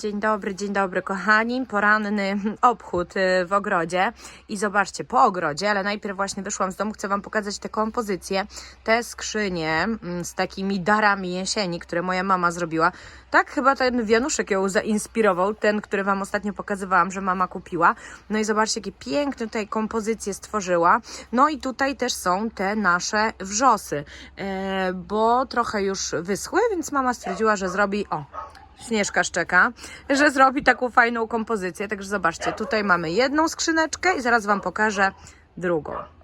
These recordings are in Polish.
Dzień dobry, dzień dobry kochani. Poranny obchód y, w ogrodzie. I zobaczcie, po ogrodzie, ale najpierw właśnie wyszłam z domu, chcę Wam pokazać te kompozycje, te skrzynie mm, z takimi darami jesieni, które moja mama zrobiła. Tak, chyba ten wianuszek ją zainspirował, ten, który Wam ostatnio pokazywałam, że mama kupiła. No i zobaczcie, jakie piękne tutaj kompozycje stworzyła. No i tutaj też są te nasze wrzosy, e, bo trochę już wyschły, więc mama stwierdziła, że zrobi, o, Śnieżka szczeka, że zrobi taką fajną kompozycję. Także zobaczcie, tutaj mamy jedną skrzyneczkę i zaraz Wam pokażę drugą.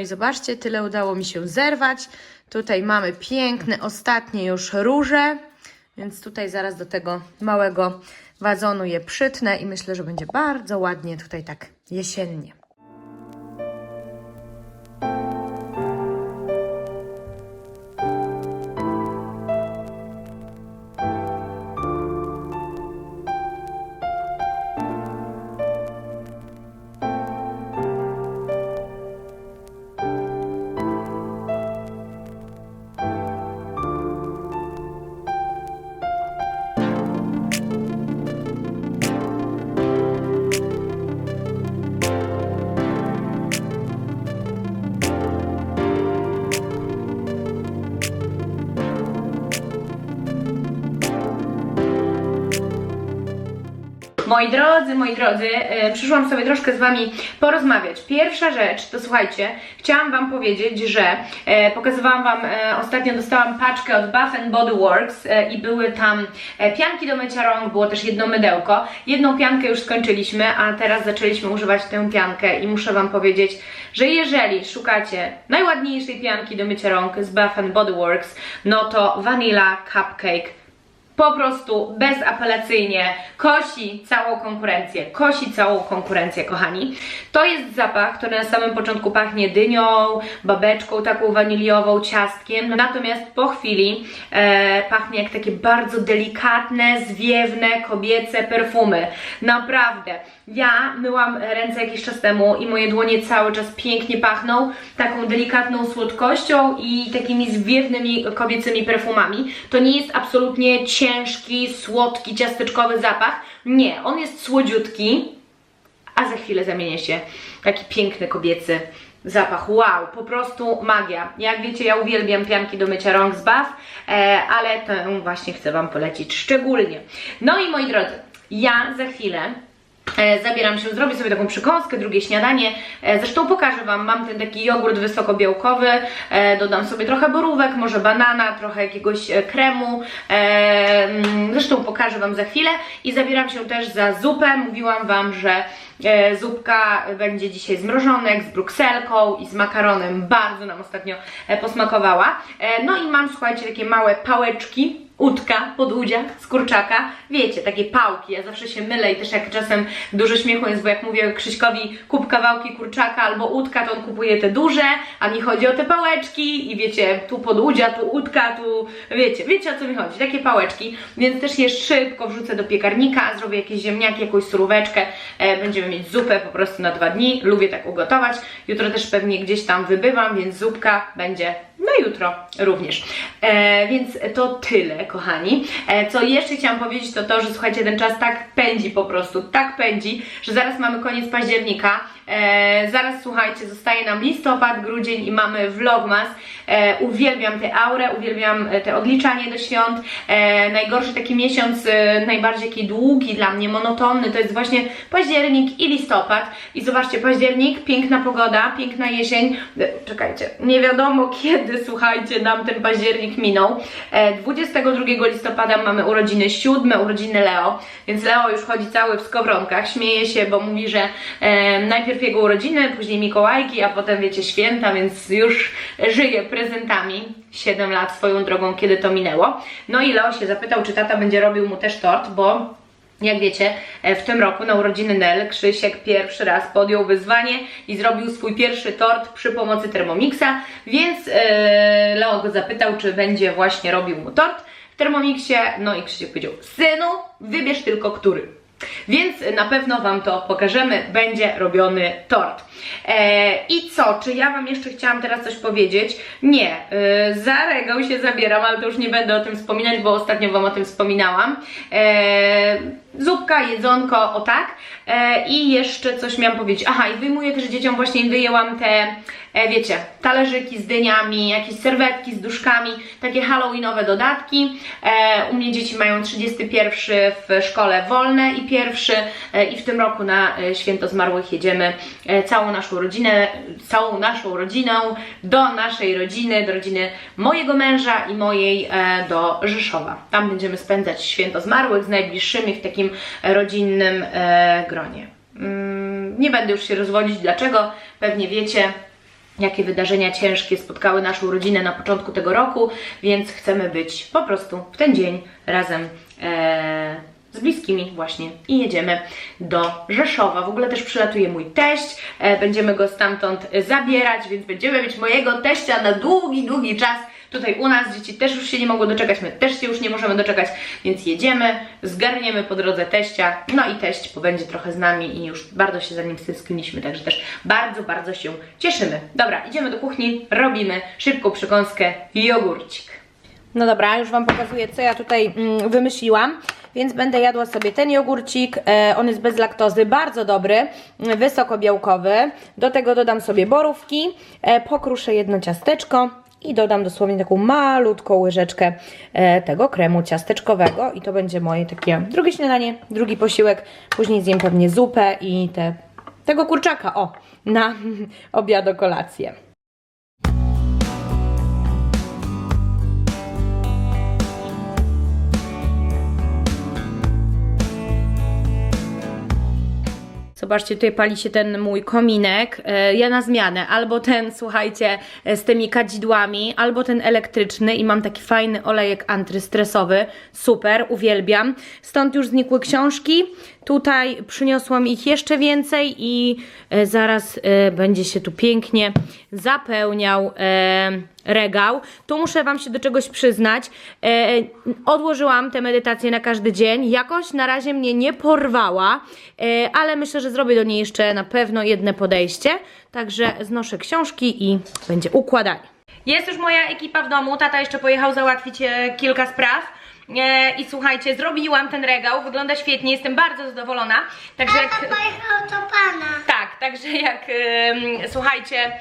I zobaczcie, tyle udało mi się zerwać. Tutaj mamy piękne, ostatnie już róże, więc tutaj zaraz do tego małego wazonu je przytnę i myślę, że będzie bardzo ładnie tutaj tak jesiennie. Moi drodzy, moi drodzy, e, przyszłam sobie troszkę z Wami porozmawiać. Pierwsza rzecz, to słuchajcie, chciałam Wam powiedzieć, że e, pokazywałam Wam, e, ostatnio dostałam paczkę od Bath Body Works e, i były tam e, pianki do mycia rąk, było też jedno mydełko. Jedną piankę już skończyliśmy, a teraz zaczęliśmy używać tę piankę i muszę Wam powiedzieć, że jeżeli szukacie najładniejszej pianki do mycia rąk z Bath Body Works, no to Vanilla Cupcake po prostu bezapelacyjnie kosi całą konkurencję. Kosi całą konkurencję, kochani. To jest zapach, który na samym początku pachnie dynią, babeczką taką waniliową, ciastkiem. Natomiast po chwili e, pachnie jak takie bardzo delikatne, zwiewne, kobiece perfumy. Naprawdę. Ja myłam ręce jakiś czas temu i moje dłonie cały czas pięknie pachną taką delikatną słodkością i takimi zwiewnymi kobiecymi perfumami. To nie jest absolutnie ciężki, słodki, ciasteczkowy zapach. Nie, on jest słodziutki, a za chwilę zamienia się taki piękny kobiecy zapach. Wow, po prostu magia. Jak wiecie, ja uwielbiam pianki do mycia rąk z Bath, e, ale tę właśnie chcę Wam polecić szczególnie. No i moi drodzy, ja za chwilę Zabieram się, zrobię sobie taką przekąskę, drugie śniadanie. E, Zresztą pokażę Wam, mam ten taki jogurt wysokobiałkowy, e, dodam sobie trochę borówek, może banana, trochę jakiegoś e, kremu. E, mm, Zresztą pokażę Wam za chwilę i zabieram się też za zupę. Mówiłam Wam, że e, zupka będzie dzisiaj z mrożonek, z brukselką i z makaronem. Bardzo nam ostatnio e, posmakowała. E, No i mam, słuchajcie, takie małe pałeczki udka, podudzia, z kurczaka. Wiecie, takie pałki. Ja zawsze się mylę i też jak czasem dużo śmiechu jest, bo jak mówię Krzyśkowi kup kawałki kurczaka albo udka, to on kupuje te duże, a mi chodzi o te pałeczki i wiecie, tu podudzia, tu udka, tu wiecie, wiecie o co mi chodzi, takie pałeczki, więc też je szybko wrzucę do piekarnika, zrobię jakieś ziemniaki, jakąś suróweczkę, e, będziemy mieć zupę po prostu na dwa dni, lubię tak ugotować. Jutro też pewnie gdzieś tam wybywam, więc zupka będzie jutro również. E, więc to tyle, kochani. E, co jeszcze chciałam powiedzieć, to to, że słuchajcie, ten czas tak pędzi po prostu, tak pędzi, że zaraz mamy koniec października. E, zaraz słuchajcie, zostaje nam listopad, grudzień i mamy vlogmas. E, uwielbiam tę aurę, uwielbiam e, te odliczanie do świąt. Najgorszy taki miesiąc, najbardziej taki długi dla mnie, monotonny, to jest właśnie październik i listopad. I zobaczcie, październik, piękna pogoda, piękna jesień. Czekajcie, nie wiadomo kiedy, słuchajcie, nam ten październik minął. E, 22 listopada mamy urodziny siódme, urodziny Leo, więc Leo już chodzi cały w skowronkach, śmieje się, bo mówi, że najpierw jego urodziny, później Mikołajki, a potem wiecie święta, więc już żyje prezentami. 7 lat swoją drogą, kiedy to minęło. No i Leo się zapytał, czy tata będzie robił mu też tort, bo jak wiecie, e, w tym roku na urodziny Nel Krzysiek pierwszy raz podjął wyzwanie i zrobił swój pierwszy tort przy pomocy Thermomixa, więc e, Leo go zapytał, czy będzie właśnie robił mu tort w Thermomixie, no i Krzysiek powiedział, synu, wybierz tylko który. Więc na pewno Wam to pokażemy, będzie robiony tort. E, I co, czy ja Wam jeszcze chciałam teraz coś powiedzieć? Nie, e, za regał się zabieram, ale to już nie będę o tym wspominać, bo ostatnio Wam o tym wspominałam. E, zupka, jedzonko, o tak. I jeszcze coś miałam powiedzieć. Aha, i wyjmuję też dzieciom, właśnie wyjęłam te, wiecie, talerzyki z dyniami, jakieś serwetki z duszkami, takie halloweenowe dodatki. U mnie dzieci mają 31 w szkole wolne i pierwszy i w tym roku na święto zmarłych jedziemy e, naszą rodzinę, całą naszą rodziną do naszej rodziny, do rodziny mojego męża i mojej e, do Rzeszowa. Tam będziemy spędzać święto zmarłych z najbliższymi w takim rodzinnym e, gronie. Mm, nie będę już się rozwodzić dlaczego, pewnie wiecie, jakie wydarzenia ciężkie spotkały naszą rodzinę na początku tego roku, więc chcemy być po prostu w ten dzień razem e, z bliskimi właśnie i jedziemy do Rzeszowa. W ogóle też przylatuje mój teść, e, będziemy go stamtąd zabierać, więc będziemy mieć mojego teścia na długi, długi czas. Tutaj u nas dzieci też już się nie mogło doczekać, my też się już nie możemy doczekać, więc jedziemy, zgarniemy po drodze teścia, no i teść pobędzie trochę z nami i już bardzo się za nim stęskniliśmy, także też bardzo, bardzo się cieszymy. Dobra, idziemy do kuchni, robimy szybką przekąskę jogurcik. No dobra, już Wam pokazuję, co ja tutaj mm, wymyśliłam. Więc będę jadła sobie ten jogurcik. E, on jest bez laktozy, bardzo dobry, wysokobiałkowy. Do tego dodam sobie borówki, e, pokruszę jedno ciasteczko i dodam dosłownie taką malutką łyżeczkę e, tego kremu ciasteczkowego. I to będzie moje takie drugie śniadanie, drugi posiłek. Później zjem pewnie zupę i te, tego kurczaka, o, na obiad, kolację. Zobaczcie, tutaj pali się ten mój kominek. E, Ja na zmianę, albo ten, słuchajcie, e, z tymi kadzidłami, albo ten elektryczny i mam taki fajny olejek antystresowy. Super, uwielbiam. Stąd już znikły książki. Tutaj przyniosłam ich jeszcze więcej i e, zaraz będzie się tu pięknie zapełniał regał. Tu muszę Wam się do czegoś przyznać. E, odłożyłam tę medytację na każdy dzień. Jakoś na razie mnie nie porwała, e, ale myślę, że zrobię do niej jeszcze na pewno jedne podejście. Także znoszę książki i będzie układanie. Jest już moja ekipa w domu. Tata jeszcze pojechał załatwić e, kilka spraw. E, I słuchajcie, zrobiłam ten regał, wygląda świetnie, jestem bardzo zadowolona. Także jak... pojechał do pana. Tak, także jak ym, słuchajcie,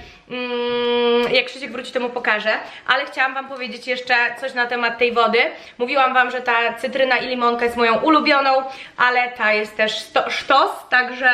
jak Krzysiek wróci, to mu pokażę, ale chciałam Wam powiedzieć jeszcze coś na temat tej wody. Mówiłam Wam, że ta cytryna i limonka jest moją ulubioną, ale ta jest też sztos, także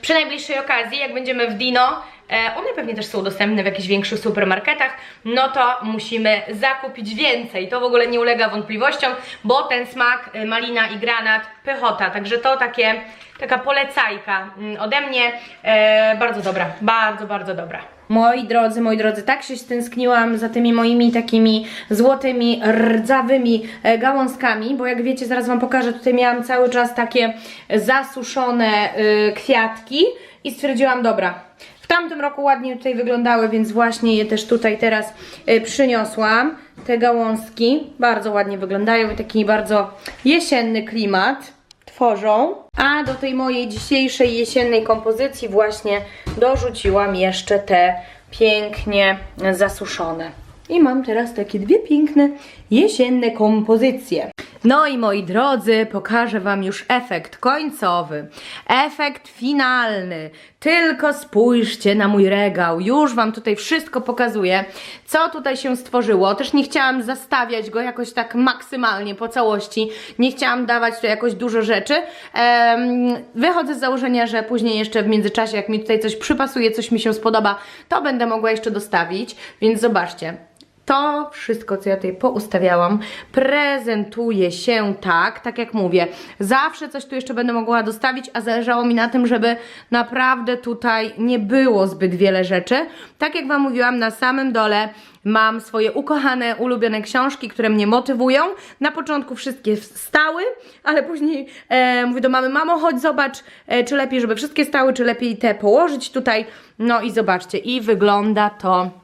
przy najbliższej okazji, jak będziemy w Dino, one pewnie też są dostępne w jakichś większych supermarketach, no to musimy zakupić więcej. To w ogóle nie ulega wątpliwościom, bo ten smak e, malina i granat, pychota, także to takie, taka polecajka mm, ode mnie, e, bardzo dobra, bardzo, bardzo dobra. Moi drodzy, moi drodzy, tak się stęskniłam za tymi moimi takimi złotymi, rdzawymi e, gałązkami, bo jak wiecie, zaraz Wam pokażę, tutaj miałam cały czas takie zasuszone kwiatki i stwierdziłam, dobra, w tamtym roku ładnie tutaj wyglądały, więc właśnie je też tutaj teraz y, przyniosłam. Te gałązki bardzo ładnie wyglądają i taki bardzo jesienny klimat tworzą. A do tej mojej dzisiejszej jesiennej kompozycji właśnie dorzuciłam jeszcze te pięknie zasuszone. I mam teraz takie dwie piękne jesienne kompozycje. No i moi drodzy, pokażę Wam już efekt końcowy, efekt finalny. Tylko spójrzcie na mój regał, już Wam tutaj wszystko pokazuję, co tutaj się stworzyło. Też nie chciałam zastawiać go jakoś tak maksymalnie po całości, nie chciałam dawać tu jakoś dużo rzeczy. Em, wychodzę z założenia, że później jeszcze w międzyczasie, jak mi tutaj coś przypasuje, coś mi się spodoba, to będę mogła jeszcze dostawić, więc zobaczcie. To wszystko, co ja tutaj poustawiałam, prezentuje się tak, tak jak mówię. Zawsze coś tu jeszcze będę mogła dostawić, a zależało mi na tym, żeby naprawdę tutaj nie było zbyt wiele rzeczy. Tak jak Wam mówiłam, na samym dole mam swoje ukochane, ulubione książki, które mnie motywują. Na początku wszystkie stały, ale później e, mówię do mamy, mamo, chodź zobacz, e, czy lepiej, żeby wszystkie stały, czy lepiej te położyć tutaj. No i zobaczcie, i wygląda to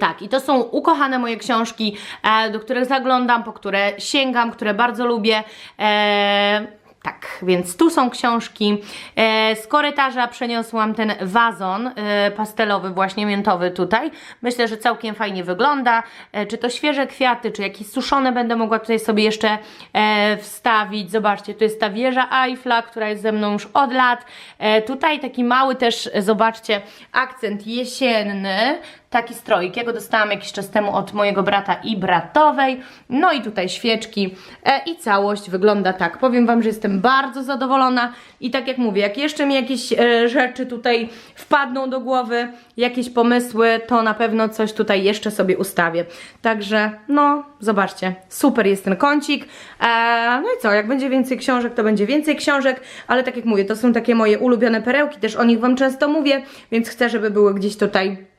Tak, i to są ukochane moje książki, e, do których zaglądam, po które sięgam, które bardzo lubię. E, tak, więc tu są książki. E, z korytarza przeniosłam ten wazon e, pastelowy, właśnie miętowy tutaj. Myślę, że całkiem fajnie wygląda. E, czy to świeże kwiaty, czy jakieś suszone będę mogła tutaj sobie jeszcze e, wstawić. Zobaczcie, tu jest ta wieża Eiffla, która jest ze mną już od lat. E, tutaj taki mały też, e, zobaczcie, akcent jesienny taki stroik. Ja go dostałam jakiś czas temu od mojego brata i bratowej. No i tutaj świeczki e, i całość wygląda tak. Powiem Wam, że jestem bardzo zadowolona i tak jak mówię, jak jeszcze mi jakieś e, rzeczy tutaj wpadną do głowy, jakieś pomysły, to na pewno coś tutaj jeszcze sobie ustawię. Także no, zobaczcie, super jest ten kącik. E, no i co, jak będzie więcej książek, to będzie więcej książek, ale tak jak mówię, to są takie moje ulubione perełki, też o nich Wam często mówię, więc chcę, żeby były gdzieś tutaj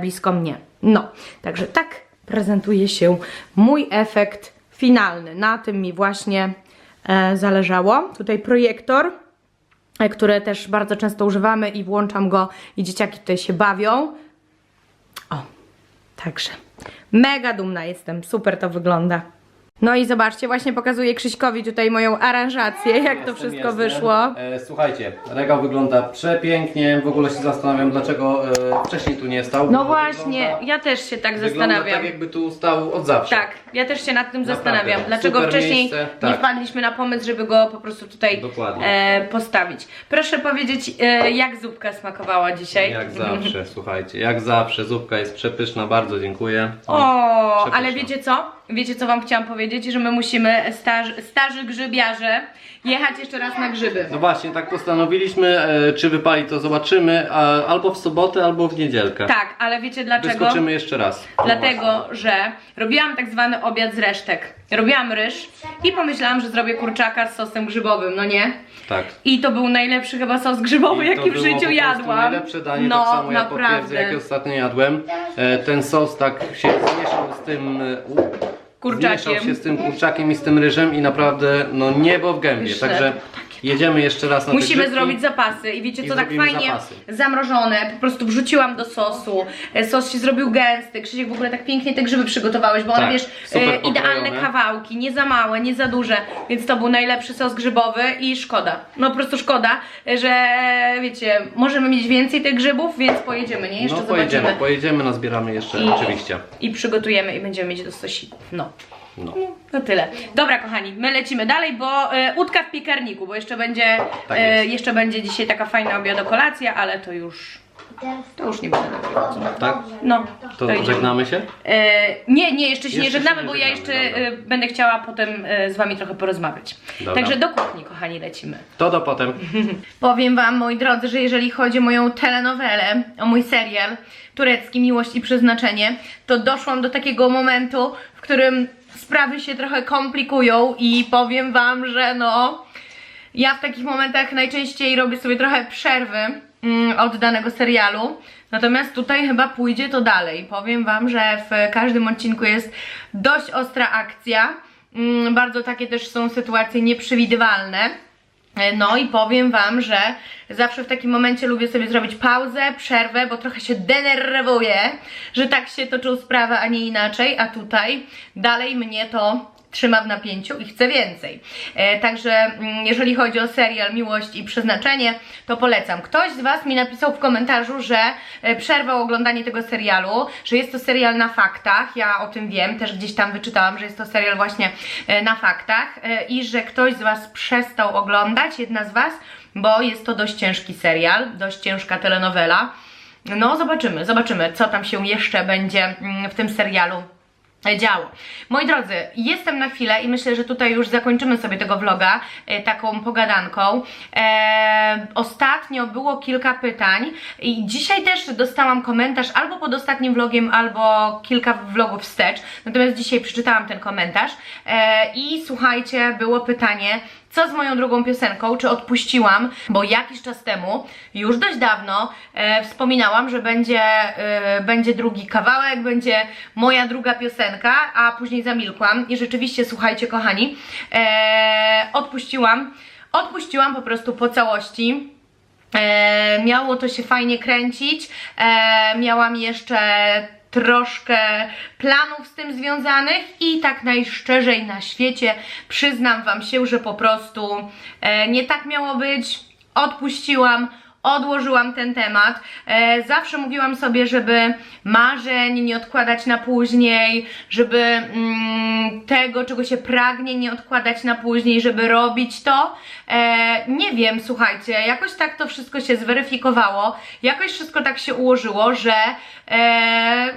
blisko mnie. No, także tak prezentuje się mój efekt finalny. Na tym mi właśnie e, zależało. Tutaj projektor, e, który też bardzo często używamy i włączam go i dzieciaki tutaj się bawią. O, także mega dumna jestem, super to wygląda. No i zobaczcie, właśnie pokazuję Krzyśkowi tutaj moją aranżację, jak to Jestem, wszystko jestem. wyszło. E, słuchajcie, regał wygląda przepięknie. W ogóle się zastanawiam, dlaczego e, wcześniej tu nie stał. No bo właśnie, wygląda, ja też się tak wygląda zastanawiam. tak, jakby tu stał od zawsze. Tak, ja też się nad tym Naprawdę, zastanawiam. Dlaczego super wcześniej miejsce, nie tak. wpadliśmy na pomysł, żeby go po prostu tutaj Dokładnie. e, postawić. Proszę powiedzieć, e, jak zupka smakowała dzisiaj? Jak zawsze, słuchajcie, jak zawsze. Zupka jest przepyszna, bardzo dziękuję. O, Przepyszna. ale wiecie co? Wiecie co wam chciałam powiedzieć? Że my musimy, staż, starzy grzybiarze, jechać jeszcze raz na grzyby. No właśnie, tak postanowiliśmy, e, czy wypali to zobaczymy, a, albo w sobotę, albo w niedzielkę. Tak, ale wiecie dlaczego? Wyskoczymy jeszcze raz. No właśnie. Dlatego, że robiłam tak zwany obiad z resztek. Robiłam ryż i pomyślałam, że zrobię kurczaka z sosem grzybowym, no nie? Tak. I to był najlepszy chyba sos grzybowy, I jaki w życiu jadłam. Najlepsze danie, no, tak samo ja potwierdzę, naprawdę. jak ostatnio jadłem. E, ten sos tak się zmieszał z tym e, Kurczakiem. Zmieszał się z tym kurczakiem i z tym ryżem i naprawdę no niebo w gębie. Także jedziemy jeszcze raz na te Musimy grzybki. zrobić zapasy i wiecie I co, tak zrobimy fajnie zapasy. zamrożone, po prostu wrzuciłam do sosu, e, sos się zrobił gęsty, Krzysiek w ogóle tak pięknie te grzyby przygotowałeś, bo one Tak, wiesz, super e, idealne pokrojone. kawałki, nie za małe, nie za duże, więc to był najlepszy sos grzybowy i szkoda, no po prostu szkoda, że wiecie, możemy mieć więcej tych grzybów, więc pojedziemy, nie? Jeszcze No pojedziemy, zobaczymy pojedziemy, nazbieramy jeszcze I- oczywiście. i przygotujemy i będziemy mieć do sosiku, no. No. To tyle. Dobra, kochani, my lecimy dalej, bo e, łódka w piekarniku, bo jeszcze będzie, Tak e, jest. jeszcze będzie dzisiaj taka fajna obiadokolacja, ale to już, to już nie będę nagrywać. Tak? No, To idziemy. żegnamy się? E, nie, nie, jeszcze się nie Jeszcze się żegnamy, nie bo ja żegnamy, jeszcze dobra. e, będę chciała potem e, z Wami trochę porozmawiać. Dobra. Także do kuchni, kochani, lecimy. To do potem. Powiem Wam, moi drodzy, że jeżeli chodzi o moją telenowelę, o mój serial turecki Miłość i Przeznaczenie, to doszłam do takiego momentu, w którym sprawy się trochę komplikują i powiem Wam, że no, ja w takich momentach najczęściej robię sobie trochę przerwy mm, od danego serialu. Natomiast tutaj chyba pójdzie to dalej. Powiem Wam, że w każdym odcinku jest dość ostra akcja. Mm, bardzo takie też są sytuacje nieprzewidywalne. E, No i powiem Wam, że zawsze w takim momencie lubię sobie zrobić pauzę, przerwę, bo trochę się denerwuję, że tak się toczą sprawy, a nie inaczej, a tutaj dalej mnie to trzyma w napięciu i chce więcej. E, także mm, jeżeli chodzi o serial Miłość i Przeznaczenie, to polecam. Ktoś z Was mi napisał w komentarzu, że e, przerwał oglądanie tego serialu, że jest to serial na faktach. Ja o tym wiem, też gdzieś tam wyczytałam, że jest to serial właśnie e, na faktach i że ktoś z Was przestał oglądać, jedna z Was, bo jest to dość ciężki serial, dość ciężka telenowela. No, zobaczymy, zobaczymy, co tam się jeszcze będzie mm, w tym serialu działo. Moi drodzy, jestem na chwilę i myślę, że tutaj już zakończymy sobie tego vloga e, taką pogadanką. E, ostatnio było kilka pytań i dzisiaj też dostałam komentarz albo pod ostatnim vlogiem, albo kilka vlogów wstecz. Natomiast dzisiaj przeczytałam ten komentarz e, i słuchajcie, było pytanie, co z moją drugą piosenką, czy odpuściłam, bo jakiś czas temu, już dość dawno, e, wspominałam, że będzie, e, będzie drugi kawałek, będzie moja druga piosenka, a później zamilkłam i rzeczywiście, słuchajcie kochani, e, odpuściłam, odpuściłam po prostu po całości. E, miało to się fajnie kręcić. E, miałam jeszcze troszkę planów z tym związanych i tak najszczerzej na świecie przyznam Wam się, że po prostu e, nie tak miało być. Odpuściłam. Odłożyłam ten temat. E, zawsze mówiłam sobie, żeby marzeń nie odkładać na później, żeby mm, tego, czego się pragnie, nie odkładać na później, żeby robić to. E, nie wiem, słuchajcie, jakoś tak to wszystko się zweryfikowało, jakoś wszystko tak się ułożyło, że e,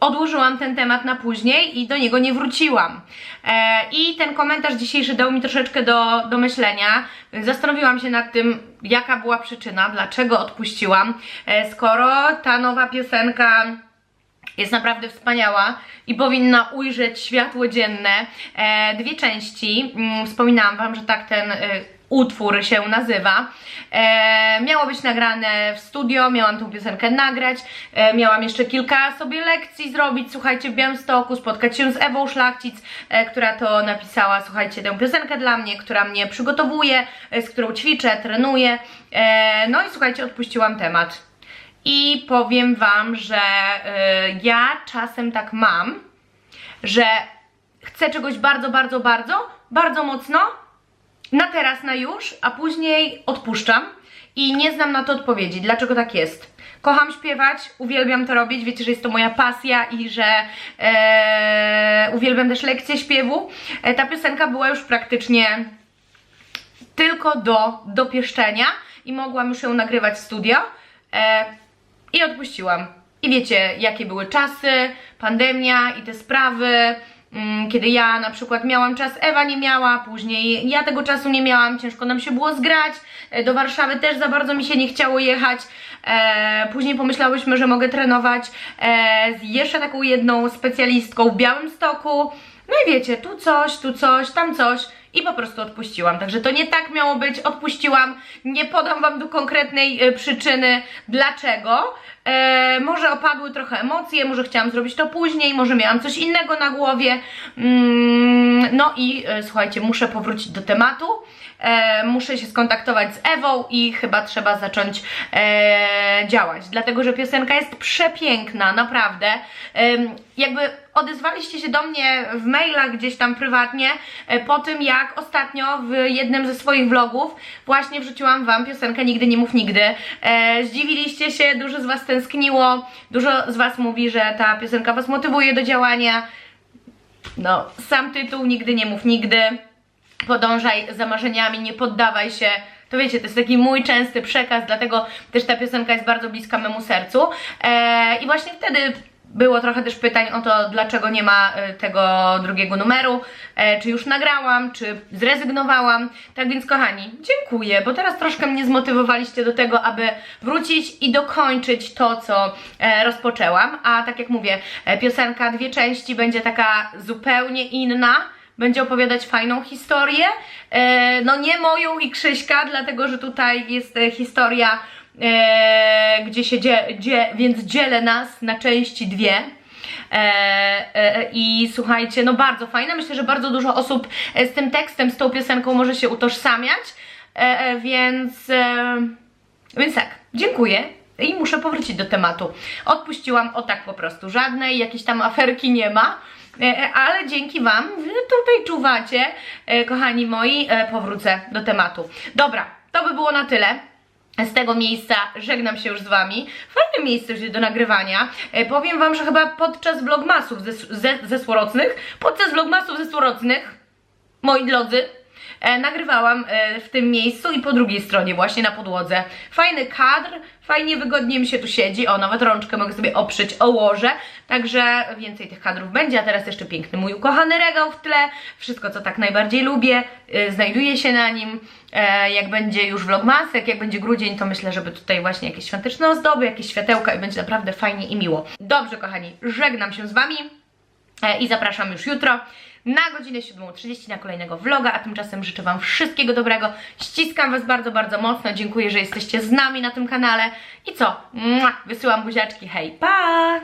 odłożyłam ten temat na później i do niego nie wróciłam. E, I ten komentarz dzisiejszy dał mi troszeczkę do, do myślenia. Zastanowiłam się nad tym, jaka była przyczyna, dlaczego odpuściłam, e, skoro ta nowa piosenka jest naprawdę wspaniała i powinna ujrzeć światło dzienne. E, dwie części. Mm, Wspominałam Wam, że tak ten e, utwór się nazywa. E, miało być nagrane w studio, miałam tą piosenkę nagrać, e, miałam jeszcze kilka sobie lekcji zrobić, słuchajcie, w Białymstoku, spotkać się z Ewą Szlachcic, e, która to napisała, słuchajcie, tę piosenkę dla mnie, która mnie przygotowuje, e, z którą ćwiczę, trenuję. E, no i słuchajcie, odpuściłam temat. I powiem Wam, że y, ja czasem tak mam, że chcę czegoś bardzo, bardzo, bardzo, bardzo mocno, na teraz, na już, a później odpuszczam i nie znam na to odpowiedzi, dlaczego tak jest. Kocham śpiewać, uwielbiam to robić, wiecie, że jest to moja pasja i że e, uwielbiam też lekcje śpiewu. E, ta piosenka była już praktycznie tylko do dopieszczenia i mogłam już ją nagrywać w studio e, i odpuściłam. I wiecie, jakie były czasy, pandemia i te sprawy, kiedy ja na przykład miałam czas, Ewa nie miała, później ja tego czasu nie miałam, ciężko nam się było zgrać, e, do Warszawy też za bardzo mi się nie chciało jechać, e, później pomyślałyśmy, że mogę trenować e, z jeszcze taką jedną specjalistką w Białymstoku, no i wiecie, tu coś, tu coś, tam coś i po prostu odpuściłam. Także to nie tak miało być, odpuściłam. Nie podam Wam tu konkretnej przyczyny dlaczego. E, może opadły trochę emocje, może chciałam zrobić to później, może miałam coś innego na głowie. Mm, no i e, słuchajcie, muszę powrócić do tematu. E, muszę się skontaktować z Ewą i chyba trzeba zacząć e, działać, dlatego że piosenka jest przepiękna, naprawdę. Em, jakby odezwaliście się do mnie w mailach gdzieś tam prywatnie e, po tym, jak ostatnio w jednym ze swoich vlogów właśnie wrzuciłam Wam piosenkę Nigdy nie mów nigdy. E, zdziwiliście się, dużo z Was tęskniło, dużo z Was mówi, że ta piosenka Was motywuje do działania. No, sam tytuł Nigdy nie mów nigdy podążaj za marzeniami, nie poddawaj się. To wiecie, to jest taki mój częsty przekaz, dlatego też ta piosenka jest bardzo bliska memu sercu. Eee, I właśnie wtedy było trochę też pytań o to, dlaczego nie ma e, tego drugiego numeru, e, czy już nagrałam, czy zrezygnowałam. Tak więc, kochani, dziękuję, bo teraz troszkę mnie zmotywowaliście do tego, aby wrócić i dokończyć to, co e, rozpoczęłam. A tak jak mówię, piosenka dwie części będzie taka zupełnie inna będzie opowiadać fajną historię. No nie moją i Krzyśka, dlatego że tutaj jest historia, e, gdzie się dzie, dzie, więc dzielę nas na części dwie. E, e, I słuchajcie, no bardzo fajne. Myślę, że bardzo dużo osób e, z tym tekstem, z tą piosenką może się utożsamiać. E, e, więc, e, więc tak, dziękuję. i muszę powrócić do tematu. Odpuściłam o tak po prostu, żadnej jakiejś tam aferki nie ma. E, Ale dzięki Wam, tutaj czuwacie, e, kochani moi, e, powrócę do tematu. Dobra, to by było na tyle. Z tego miejsca żegnam się już z Wami. Fajne miejsce do nagrywania. E, powiem Wam, że chyba podczas vlogmasów ze, ze, zesłorocnych, podczas vlogmasów zesłorocnych, moi drodzy, nagrywałam e, w tym miejscu i po drugiej stronie właśnie na podłodze. Fajny kadr, fajnie, wygodnie mi się tu siedzi. O, nawet rączkę mogę sobie oprzeć o łoże, także więcej tych kadrów będzie. A teraz jeszcze piękny mój ukochany regał w tle. Wszystko, co tak najbardziej lubię, e, znajduje się na nim. E, jak będzie już vlogmasek, jak będzie grudzień, to myślę, żeby tutaj właśnie jakieś świąteczne ozdoby, jakieś światełka i będzie naprawdę fajnie i miło. Dobrze, kochani, żegnam się z Wami. E, i zapraszam już jutro na godzinę 7.30 na kolejnego vloga, a tymczasem życzę Wam wszystkiego dobrego. Ściskam Was bardzo, bardzo mocno. Dziękuję, że jesteście z nami na tym kanale. I co? Mua! Wysyłam buziaczki. Hej, pa!